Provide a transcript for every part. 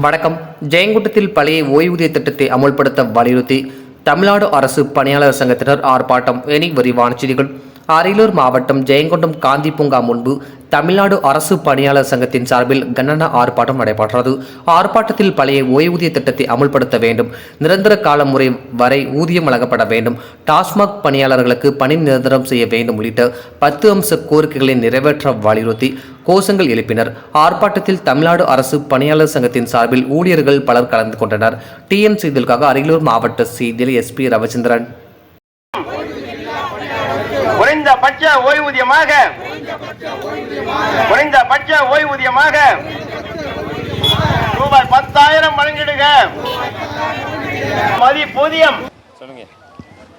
வணக்கம். ஜெயங்குட்டத்தில் பழைய ஓய்வூதிய திட்டத்தை அமுல்படுத்த வலியுறுத்தி தமிழ்நாடு அரசு பணியாளர் சங்கத்தினர் ஆர்ப்பாட்டம். இனி விரிவான செய்திகள். அரியலூர் மாவட்டம் ஜெயங்கொண்டம் காந்தி பூங்கா முன்பு தமிழ்நாடு அரசு பணியாளர் சங்கத்தின் சார்பில் கண்டன ஆர்ப்பாட்டம் நடைபெற்றது. ஆர்ப்பாட்டத்தில் பழைய ஓய்வூதிய திட்டத்தை அமுல்படுத்த வேண்டும். நிரந்தர கால முறை வரை ஊதியம் வழங்கப்பட வேண்டும். டாஸ்மாக் பணியாளர்களுக்கு பணி நிரந்தரம் செய்ய வேண்டும் உள்ளிட்ட பத்து அம்ச கோரிக்கைகளை நிறைவேற்ற வலியுறுத்தி கோஷங்கள் எழுப்பினர். ஆர்ப்பாட்டத்தில் தமிழ்நாடு அரசு பணியாளர் சங்கத்தின் சார்பில் ஊழியர்கள் பலர் கலந்து கொண்டனர். டிஎன் செய்திகளுக்காக அரியலூர் மாவட்ட செய்தியில் எஸ்பி ரவிச்சந்திரன். குறைந்தபட்ச ஓய்வூதியமாக குறைந்தபட்ச ஓய்வூதியமாக ரூபாய் பத்தாயிரம் வழங்கிடுக. மதிப்பூதியம்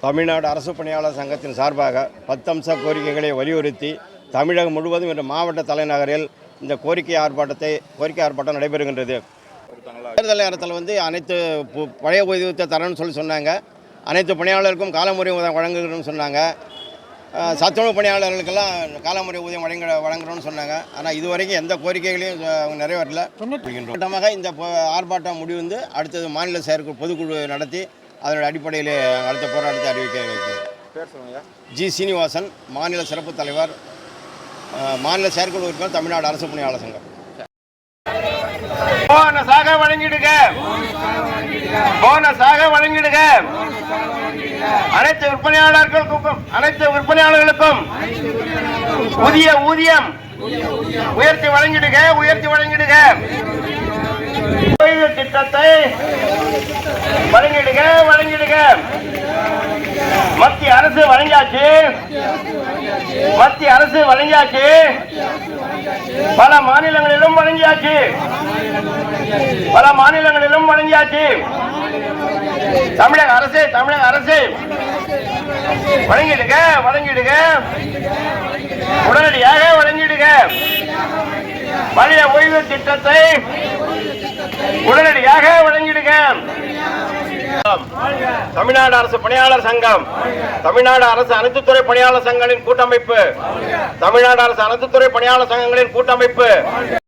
தமிழ்நாடு அரசு பணியாளர் சங்கத்தின் சார்பாக பத்தம்ச கோரிக்கைகளை வலியுறுத்தி தமிழகம் முழுவதும் இன்று மாவட்ட தலைநகரில் இந்த கோரிக்கை ஆர்ப்பாட்டத்தை கோரிக்கை ஆர்ப்பாட்டம் நடைபெறுகின்றது. தேர்தல் நேரத்தில் வந்து அனைத்து பழைய ஓய்வூதியத்தை தரணும்னு சொல்லி சொன்னாங்க. அனைத்து பணியாளருக்கும் காலமுறை ஊதியம் வழங்குகிறோம்னு சொன்னாங்க. சத்துணவு பணியாளர்களுக்கெல்லாம் காலமுறை ஊதியம் வழங்க வழங்குறோம்னு சொன்னாங்க. ஆனால் இதுவரைக்கும் எந்த கோரிக்கைகளையும் அவங்க நிறைவேற்றல கூட்டமாக இந்த ஆர்ப்பாட்டம் முடிவு அடுத்தது மாநில செயற்குழு பொதுக்குழு நடத்தி அதனுடைய அடிப்படையில் அடுத்த போராட்டத்தை அறிவிக்க ஜி. சீனிவாசன் மாநில சிறப்பு தலைவர் மாநில செயற்குழு உறுப்பினர் தமிழ்நாடு அரசு பணியாளர் சங்கம். போனஸாக வழங்கிடுக. போனஸாக வழங்கிடுக. அனைத்து விற்பனையாளர்களுக்கும் அனைத்து விற்பனையாளர்களுக்கும் புதிய ஊதியம் உயர்த்தி வழங்கிடுக உயர்த்தி வழங்கிடுக. ஓய்வு திட்டத்தை வழங்கிடுக வழங்கிடுக. மத்திய அரசு வழங்கியாச்சு. மத்திய அரசு வழங்கியாச்சு. பல மாநிலங்களிலும் வழங்கியாச்சு. பல மாநிலங்களிலும் வழங்கியாச்சு. தமிழக அரசு தமிழக அரசு. வழங்கிடுக வழங்கிடுக. உடனடியாக வழங்கிடுக. பழைய ஓய்வு திட்டத்தை உடனடியாக வழங்கிடுக. தமிழ்நாடு அரசு பணியாளர் சங்கம் தமிழ்நாடு அரசு அனைத்து துறை பணியாளர் சங்கங்களின் கூட்டமைப்பு தமிழ்நாடு அரசு அனைத்து துறை பணியாளர் சங்கங்களின் கூட்டமைப்பு.